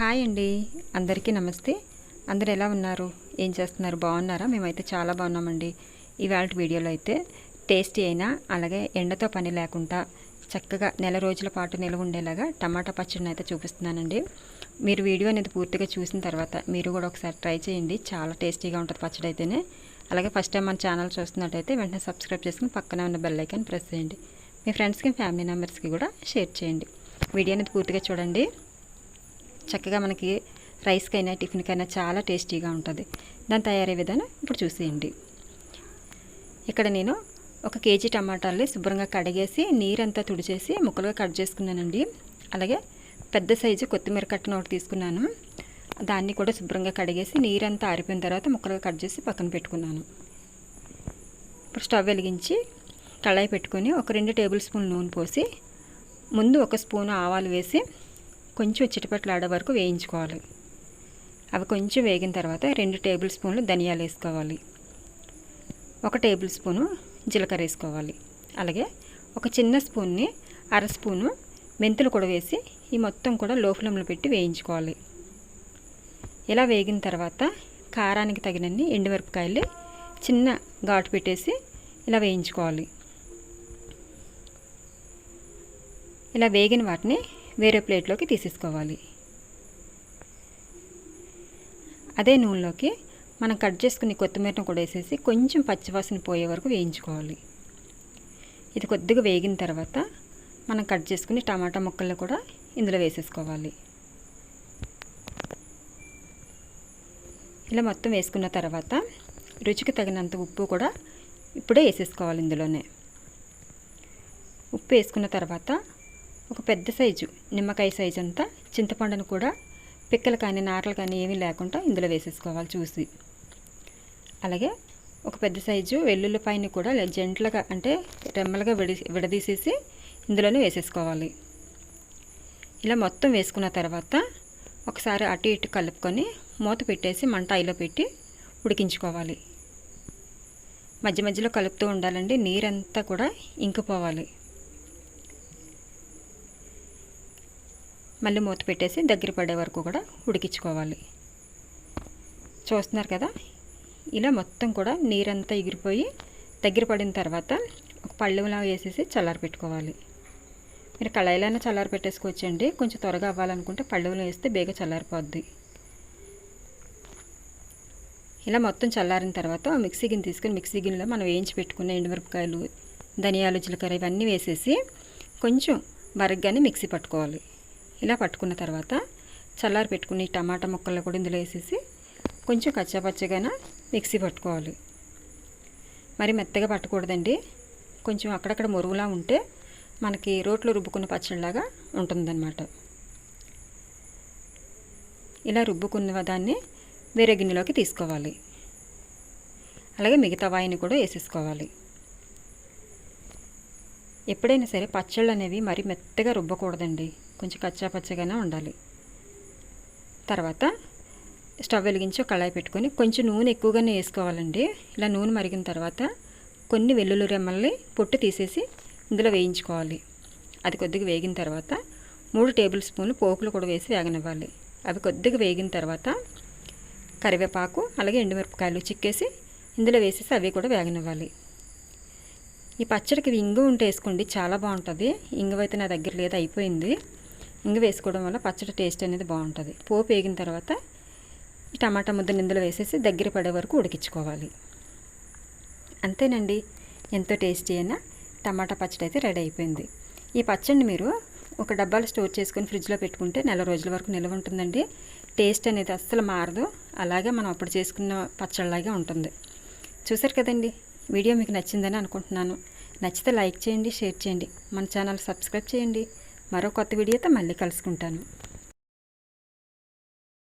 Hi అండి. అందరికీ నమస్తే. అందరు ఎలా ఉన్నారు? ఏం చేస్తున్నారు? బాగున్నారా? మేమైతే చాలా బాగున్నామండి. ఇవాళ వీడియోలో అయితే టేస్టీ అయినా అలాగే ఎండతో పని లేకుండా చక్కగా నెల రోజుల పాటు నిల్వ ఉండేలాగా టమాటా పచ్చడిని అయితే చూపిస్తున్నానండి. మీరు వీడియో అనేది పూర్తిగా చూసిన తర్వాత మీరు కూడా ఒకసారి ట్రై చేయండి. చాలా టేస్టీగా ఉంటుంది పచ్చడి అయితేనే. అలాగే ఫస్ట్ టైం మన ఛానల్ చూస్తున్నట్టయితే వెంటనే సబ్స్క్రైబ్ చేసుకుని పక్కనే ఉన్న బెల్ ఐకాన్ ప్రెస్ చేయండి. మీ ఫ్రెండ్స్కి ఫ్యామిలీ మెంబర్స్కి కూడా షేర్ చేయండి. వీడియో అనేది పూర్తిగా చూడండి. చక్కగా మనకి రైస్కైనా టిఫిన్కైనా చాలా టేస్టీగా ఉంటుంది. దాని తయారయ్యే విధానం ఇప్పుడు చూసేయండి. ఇక్కడ నేను ఒక కేజీ టమాటాలని శుభ్రంగా కడిగేసి నీరంతా తుడిచేసి ముక్కలుగా కట్ చేసుకున్నానండి. అలాగే పెద్ద సైజు కొత్తిమీర కట్టను ఒకటి తీసుకున్నాను. దాన్ని కూడా శుభ్రంగా కడిగేసి నీరంతా ఆరిపోయిన తర్వాత ముక్కలుగా కట్ చేసి పక్కన పెట్టుకున్నాను. ఇప్పుడు స్టవ్ వెలిగించి కళాయి పెట్టుకొని ఒక రెండు టేబుల్ స్పూన్ నూనె పోసి ముందు ఒక స్పూన్ ఆవాలు వేసి కొంచెం చిటపట్లాడే వరకు వేయించుకోవాలి. అవి కొంచెం వేగిన తర్వాత రెండు టేబుల్ స్పూన్లు ధనియాలు వేసుకోవాలి. ఒక టేబుల్ స్పూను జీలకర్ర వేసుకోవాలి. అలాగే ఒక చిన్న స్పూన్ని అర స్పూను మెంతులు కూడా వేసి ఈ మొత్తం కూడా లో ఫ్లేమ్లో పెట్టి వేయించుకోవాలి. ఇలా వేగిన తర్వాత కారానికి తగినన్ని ఎండుమిరపకాయలు చిన్న ఘాటు పెట్టేసి ఇలా వేయించుకోవాలి. ఇలా వేగిన వాటిని వేరే ప్లేట్లోకి తీసేసుకోవాలి. అదే నూనెలోకి మనం కట్ చేసుకుని కొత్తిమీరను కూడా వేసేసి కొంచెం పచ్చివాసన పోయే వరకు వేయించుకోవాలి. ఇది కొద్దిగా వేగిన తర్వాత మనం కట్ చేసుకుని టమాటా ముక్కలు కూడా ఇందులో వేసేసుకోవాలి. ఇలా మొత్తం వేసుకున్న తర్వాత రుచికి తగినంత ఉప్పు కూడా ఇప్పుడే వేసేసుకోవాలి ఇందులోనే. ఉప్పు వేసుకున్న తర్వాత ఒక పెద్ద సైజు నిమ్మకాయ సైజు అంతా చింతపండును కూడా పిక్కలు కానీ నారలు కానీ ఏమీ లేకుండా ఇందులో వేసేసుకోవాలి చూసి. అలాగే ఒక పెద్ద సైజు వెల్లుల్లిపాయని కూడా జంట్లుగా అంటే రెమ్మలుగా విడి విడదీసేసి ఇందులోనే వేసేసుకోవాలి. ఇలా మొత్తం వేసుకున్న తర్వాత ఒకసారి అటు ఇటు కలుపుకొని మూత పెట్టేసి మంట ఐలో పెట్టి ఉడికించుకోవాలి. మధ్య మధ్యలో కలుపుతూ ఉండాలండి నీరంతా కూడా ఇంకిపోవాలి. మళ్ళీ మూత పెట్టేసి దగ్గర పడే వరకు కూడా ఉడికించుకోవాలి. చూస్తున్నారు కదా? ఇలా మొత్తం కూడా నీరంతా ఎగిరిపోయి దగ్గర పడిన తర్వాత ఒక పళ్ళెంలా వేసేసి చల్లారి పెట్టుకోవాలి. మీరు కళాయిలైనా చల్లారి పెట్టేసుకోవచ్చండి. కొంచెం త్వరగా అవ్వాలనుకుంటే పళ్ళెంలో వేస్తే బేగ చల్లారిపోద్ది. ఇలా మొత్తం చల్లారిన తర్వాత మిక్సీ గిన్నె తీసుకొని మిక్సీ గిన్నెలో మనం వేయించి పెట్టుకున్న ఎండుమిరపకాయలు ధనియాలు జీలకర్ర ఇవన్నీ వేసేసి కొంచెం బరగ్గానే మిక్సీ పట్టుకోవాలి. ఇలా పట్టుకున్న తర్వాత చల్లారి పెట్టుకుని టమాటా ముక్కలు కూడా ఇందులో వేసేసి కొంచెం కచ్చాపచ్చగానే మిక్సీ పట్టుకోవాలి. మరి మెత్తగా పట్టకూడదండి. కొంచెం అక్కడక్కడ మురుగులా ఉంటే మనకి రోట్లో రుబ్బుకున్న పచ్చడిలాగా ఉంటుందన్నమాట. ఇలా రుబ్బుకున్న దాన్ని వేరే గిన్నెలోకి తీసుకోవాలి. అలాగే మిగతా వాయిని కూడా వేసేసుకోవాలి. ఎప్పుడైనా సరే పచ్చళ్ళు అనేవి మరి మెత్తగా రుబ్బకూడదండి. కొంచెం కచ్చా పచ్చగానే ఉండాలి. తర్వాత స్టవ్ వెలిగించి కళాయి పెట్టుకొని కొంచెం నూనె ఎక్కువగానే వేసుకోవాలండి. ఇలా నూనె మరిగిన తర్వాత కొన్ని వెల్లుల్లి రెమ్మల్ని పొట్టు తీసేసి ఇందులో వేయించుకోవాలి. అది కొద్దిగా వేగిన తర్వాత మూడు టేబుల్ స్పూన్లు పోకులు కూడా వేసి వేగనివ్వాలి. అవి కొద్దిగా వేగిన తర్వాత కరివేపాకు అలాగే ఎండుమిరపకాయలు చిక్కేసి ఇందులో వేసేసి అవి కూడా వేగనివ్వాలి. ఈ పచ్చడికి ఇంగు ఉంటే వేసుకోండి చాలా బాగుంటుంది. ఇంగువ అయితే నా దగ్గర లేదు అయిపోయింది. ఇంగు వేసుకోవడం వల్ల పచ్చడి టేస్ట్ అనేది బాగుంటుంది. పోపు వేగిన తర్వాత ఈ టమాటా ముద్ద ఇందులో వేసేసి దగ్గర పడే వరకు ఉడికించుకోవాలి. అంతేనండి. ఎంతో టేస్టీ అయినా టమాటా పచ్చడి అయితే రెడీ అయిపోయింది. ఈ పచ్చడిని మీరు ఒక డబ్బాలు స్టోర్ చేసుకొని ఫ్రిడ్జ్లో పెట్టుకుంటే నెల రోజుల వరకు నిల్వ ఉంటుందండి. టేస్ట్ అనేది అస్సలు మారదు. అలాగే మనం అప్పుడు చేసుకున్న పచ్చళ్ళలాగే ఉంటుంది. చూసారు కదండి? వీడియో మీకు నచ్చిందని అనుకుంటున్నాను. నచ్చితే లైక్ చేయండి షేర్ చేయండి. మన ఛానల్ సబ్స్క్రైబ్ చేయండి. మరో కొత్త వీడియోతో మళ్ళీ కలుసుకుంటాను.